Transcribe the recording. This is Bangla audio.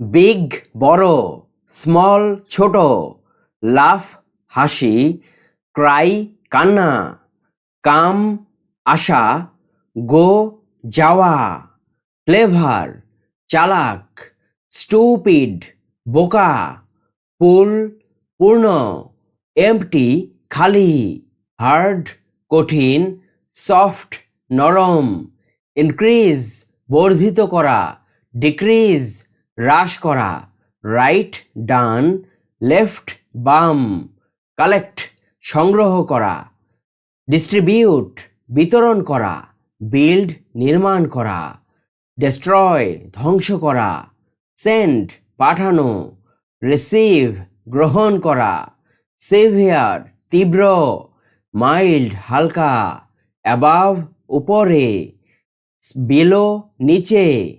বিগ, বড়, স্মল, ছোট, লাফ, হাসি, ক্রাই, কান্না, কাম, আশা, গো, যাওয়া, ক্লেভার, চালাক, স্টুপিড, বোকা, পুল, পূর্ণ এমটি খালি, হার্ড, কঠিন, সফট, নরম, ইনক্রিজ, বর্ধিত করা, ডিক্রিজ হ্রাস করা। রাইট ডান, লেফট বাম, কালেক্ট, সংগ্রহ করা। ডিস্ট্রিবিউট, বিতরণ করা। বিল্ড, নির্মাণ করা। ডেস্ট্রয়, ধ্বংস করা। সেন্ড, পাঠানো। রিসিভ, গ্রহণ করা। সেভিয়ার, তীব্র। মাইল্ড, হালকা। অ্যাবাভ, উপরে। বিলো, নিচে।